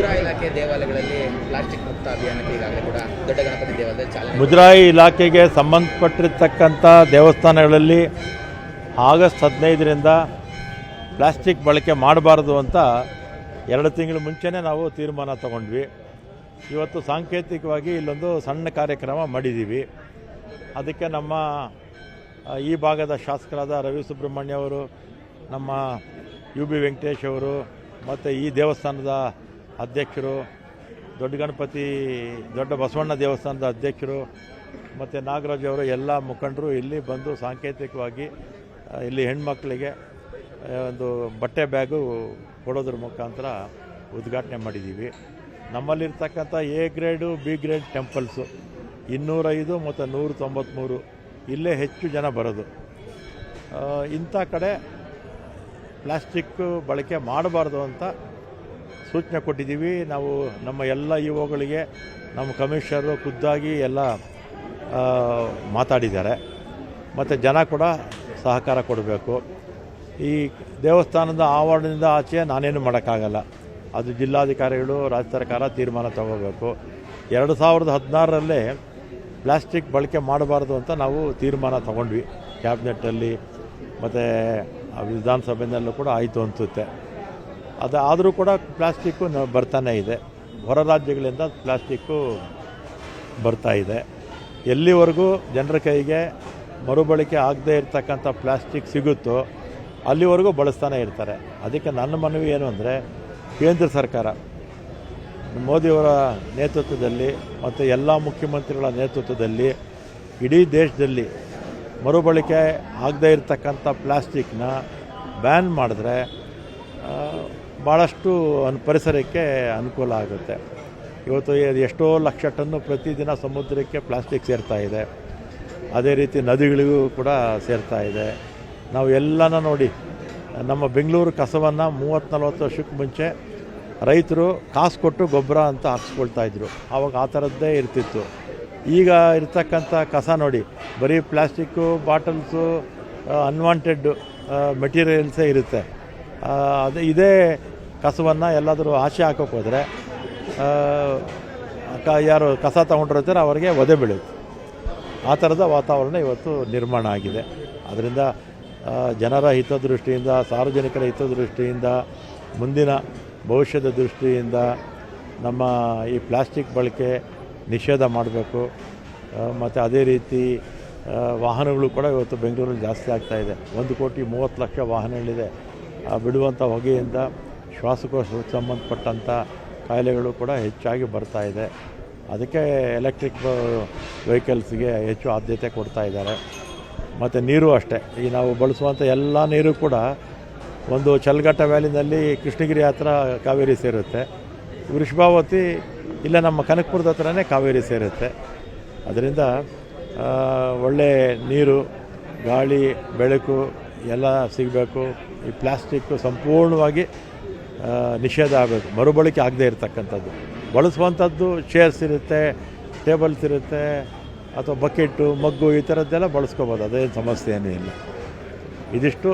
ಮುಜರಾಯಿ ಇಲಾಖೆ ದೇವಾಲಯಗಳಲ್ಲಿ ಪ್ಲಾಸ್ಟಿಕ್ ಮುಕ್ತ ಅಭಿಯಾನಕ್ಕೆ ಈಗಾಗಲೇ ಕೂಡ ದೊಡ್ಡ ಗಣಪತಿ ದೇವಾಲಯ ಚಾಲನೆ ಮುಜರಾಯಿ ಇಲಾಖೆಗೆ ಸಂಬಂಧಪಟ್ಟಿರ್ತಕ್ಕಂಥ ದೇವಸ್ಥಾನಗಳಲ್ಲಿ ಆಗಸ್ಟ್ ಹದಿನೈದರಿಂದ ಪ್ಲಾಸ್ಟಿಕ್ ಬಳಕೆ ಮಾಡಬಾರ್ದು ಅಂತ ಎರಡು ತಿಂಗಳ ಮುಂಚೆನೇ ನಾವು ತೀರ್ಮಾನ ತಗೊಂಡ್ವಿ. ಇವತ್ತು ಸಾಂಕೇತಿಕವಾಗಿ ಇಲ್ಲೊಂದು ಸಣ್ಣ ಕಾರ್ಯಕ್ರಮ ಮಾಡಿದ್ದೀವಿ ಅದಕ್ಕೆ ನಮ್ಮ ಈ ಭಾಗದ ಶಾಸಕರಾದ ರವಿ ಸುಬ್ರಹ್ಮಣ್ಯ ಅವರು, ನಮ್ಮ ಯು ಬಿ ವೆಂಕಟೇಶ್ ಅವರು, ಮತ್ತು ಈ ದೇವಸ್ಥಾನದ ಅಧ್ಯಕ್ಷರು, ದೊಡ್ಡ ಗಣಪತಿ, ದೊಡ್ಡ ಬಸವಣ್ಣ ದೇವಸ್ಥಾನದ ಅಧ್ಯಕ್ಷರು, ಮತ್ತು ನಾಗರಾಜ್ ಅವರು ಎಲ್ಲ ಮುಖಂಡರು ಇಲ್ಲಿ ಬಂದು ಸಾಂಕೇತಿಕವಾಗಿ ಇಲ್ಲಿ ಹೆಣ್ಮಕ್ಳಿಗೆ ಒಂದು ಬಟ್ಟೆ ಬ್ಯಾಗು ಕೊಡೋದ್ರ ಮುಖಾಂತರ ಉದ್ಘಾಟನೆ ಮಾಡಿದ್ದೀವಿ ನಮ್ಮಲ್ಲಿರ್ತಕ್ಕಂಥ A grade, B grade temples ಇನ್ನೂರೈದು ಮತ್ತು ನೂರ ತೊಂಬತ್ತ್ಮೂರು ಇಲ್ಲೇ ಹೆಚ್ಚು ಜನ ಬರೋದು. ಇಂಥ ಕಡೆ ಪ್ಲಾಸ್ಟಿಕ್ಕು ಬಳಕೆ ಮಾಡಬಾರ್ದು ಅಂತ ಸೂಚನೆ ಕೊಟ್ಟಿದ್ದೀವಿ. ನಾವು ನಮ್ಮ ಎಲ್ಲ ಯುವಗಳಿಗೆ, ನಮ್ಮ ಕಮಿಷನರು ಖುದ್ದಾಗಿ ಎಲ್ಲ ಮಾತಾಡಿದ್ದಾರೆ. ಮತ್ತು ಜನ ಕೂಡ ಸಹಕಾರ ಕೊಡಬೇಕು. ಈ ದೇವಸ್ಥಾನದ ಆವರಣದಿಂದ ಆಚೆ ನಾನೇನು ಮಾಡೋಕ್ಕಾಗಲ್ಲ. ಅದು ಜಿಲ್ಲಾಧಿಕಾರಿಗಳು, ರಾಜ್ಯ ಸರ್ಕಾರ ತೀರ್ಮಾನ ತಗೋಬೇಕು. ಎರಡು ಸಾವಿರದ ಹದಿನಾರರಲ್ಲೇ ಪ್ಲಾಸ್ಟಿಕ್ ಬಳಕೆ ಮಾಡಬಾರ್ದು ಅಂತ ನಾವು ತೀರ್ಮಾನ ತಗೊಂಡ್ವಿ. ಕ್ಯಾಬಿನೆಟ್ಟಲ್ಲಿ, ಮತ್ತು ವಿಧಾನಸಭೆಯಲ್ಲೂ ಕೂಡ ಆಯಿತು ಅನಿಸುತ್ತೆ. ಅದು ಆದರೂ ಕೂಡ ಪ್ಲಾಸ್ಟಿಕ್ಕು ಬರ್ತಾನೆ ಇದೆ. ಹೊರ ರಾಜ್ಯಗಳಿಂದ ಪ್ಲಾಸ್ಟಿಕ್ಕು ಬರ್ತಾ ಇದೆ. ಎಲ್ಲಿವರೆಗೂ ಜನರ ಕೈಗೆ ಮರುಬಳಕೆ ಆಗದೇ ಇರತಕ್ಕಂಥ ಪ್ಲಾಸ್ಟಿಕ್ ಸಿಗುತ್ತೋ ಅಲ್ಲಿವರೆಗೂ ಬಳಸ್ತಾನೆ ಇರ್ತಾರೆ. ಅದಕ್ಕೆ ನನ್ನ ಮನವಿ ಏನು ಅಂದರೆ, ಕೇಂದ್ರ ಸರ್ಕಾರ, ಮೋದಿಯವರ ನೇತೃತ್ವದಲ್ಲಿ ಮತ್ತು ಎಲ್ಲ ಮುಖ್ಯಮಂತ್ರಿಗಳ ನೇತೃತ್ವದಲ್ಲಿ ಇಡೀ ದೇಶದಲ್ಲಿ ಮರುಬಳಕೆ ಆಗದೇ ಇರತಕ್ಕಂಥ ಪ್ಲಾಸ್ಟಿಕ್ನ ಬ್ಯಾನ್ ಮಾಡಿದ್ರೆ ಭಾಳಷ್ಟು ಪರಿಸರಕ್ಕೆ ಅನುಕೂಲ ಆಗುತ್ತೆ. ಇವತ್ತು ಎಷ್ಟೋ ಲಕ್ಷ ಟನ್ನು ಪ್ರತಿದಿನ ಸಮುದ್ರಕ್ಕೆ ಪ್ಲಾಸ್ಟಿಕ್ ಸೇರ್ತಾ ಇದೆ. ಅದೇ ರೀತಿ ನದಿಗಳಿಗೂ ಕೂಡ ಸೇರ್ತಾ ಇದೆ. ನಾವು ಎಲ್ಲನ ನೋಡಿ, ನಮ್ಮ ಬೆಂಗಳೂರು ಕಸವನ್ನು ಮೂವತ್ತು ನಲ್ವತ್ತು ವರ್ಷಕ್ಕೆ ಮುಂಚೆ ರೈತರು ಕಾಸು ಕೊಟ್ಟು ಗೊಬ್ಬರ ಅಂತ ಹಾಕ್ಸ್ಕೊಳ್ತಾ ಇದ್ರು. ಆವಾಗ ಆ ಥರದ್ದೇ ಇರ್ತಿತ್ತು. ಈಗ ಇರ್ತಕ್ಕಂಥ ಕಸ ನೋಡಿ, ಬರೀ ಪ್ಲಾಸ್ಟಿಕ್ಕು, ಬಾಟಲ್ಸು ಅನ್ವಾಂಟೆಡ್ ಮೆಟೀರಿಯಲ್ಸೇ ಇರುತ್ತೆ. ಅದು, ಇದೇ ಕಸವನ್ನು ಎಲ್ಲಾದರೂ ಆಚೆ ಹಾಕೋಕೆ ಹೋದರೆ ಯಾರು ಕಸ ತೊಗೊಂಡಿರ್ತಾರೆ ಅವರಿಗೆ ಒದೆ ಬೀಳುತ್ತೆ. ಆ ಥರದ ವಾತಾವರಣ ಇವತ್ತು ನಿರ್ಮಾಣ ಆಗಿದೆ. ಅದರಿಂದ ಜನರ ಹಿತದೃಷ್ಟಿಯಿಂದ, ಸಾರ್ವಜನಿಕರ ಹಿತದೃಷ್ಟಿಯಿಂದ, ಮುಂದಿನ ಭವಿಷ್ಯದ ದೃಷ್ಟಿಯಿಂದ ನಮ್ಮ ಈ ಪ್ಲಾಸ್ಟಿಕ್ ಬಳಕೆ ನಿಷೇಧ ಮಾಡಬೇಕು. ಮತ್ತು ಅದೇ ರೀತಿ ವಾಹನಗಳು ಕೂಡ ಇವತ್ತು ಬೆಂಗಳೂರಲ್ಲಿ ಜಾಸ್ತಿ ಆಗ್ತಾಯಿದೆ ಒಂದು ಕೋಟಿ ಮೂವತ್ತು ಲಕ್ಷ ವಾಹನಗಳಿದೆ. ಬಿಡುವಂಥ ಹೊಗೆಯಿಂದ ಶ್ವಾಸಕೋಶಕ್ಕೆ ಸಂಬಂಧಪಟ್ಟಂಥ ಕಾಯಿಲೆಗಳು ಕೂಡ ಹೆಚ್ಚಾಗಿ ಬರ್ತಾ ಇದೆ. ಅದಕ್ಕೆ ಎಲೆಕ್ಟ್ರಿಕ್ ವೆಹಿಕಲ್ಸ್ಗೆ ಹೆಚ್ಚು ಆದ್ಯತೆ ಕೊಡ್ತಾ ಇದ್ದಾರೆ. ಮತ್ತು ನೀರು ಅಷ್ಟೇ. ಈ ನಾವು ಬಳಸುವಂಥ ಎಲ್ಲ ನೀರು ಕೂಡ ಒಂದು ಚಲ್ಗಟ್ಟ ವ್ಯಾಲಿನಲ್ಲಿ ಕೃಷ್ಣಗಿರಿ ಹತ್ರ ಕಾವೇರಿ ಸೇರುತ್ತೆ. ವೃಷಭಾವತಿ ಇಲ್ಲ ನಮ್ಮ ಕನಕಪುರದ ಹತ್ರನೇ ಕಾವೇರಿ ಸೇರುತ್ತೆ. ಅದರಿಂದ ಒಳ್ಳೆಯ ಒಳ್ಳೆ ನೀರು, ಗಾಳಿ, ಬೆಳಕು ಎಲ್ಲ ಸಿಗಬೇಕು. ಈ ಪ್ಲಾಸ್ಟಿಕ್ಕು ಸಂಪೂರ್ಣವಾಗಿ ನಿಷೇಧ ಆಗಬೇಕು. ಮರುಬಳಕೆ ಆಗದೇ ಇರತಕ್ಕಂಥದ್ದು. ಬಳಸುವಂಥದ್ದು ಚೇರ್ಸ್ ಇರುತ್ತೆ ಟೇಬಲ್ಸ್ ಇರುತ್ತೆ, ಅಥವಾ ಬಕೆಟು ಮಗ್ಗು ಈ ಥರದ್ದೆಲ್ಲ ಬಳಸ್ಕೋಬೋದು. ಅದೇನು ಸಮಸ್ಯೆ ಏನೂ ಇಲ್ಲ. ಇದಿಷ್ಟು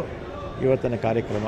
ಇವತ್ತಿನ ಕಾರ್ಯಕ್ರಮ.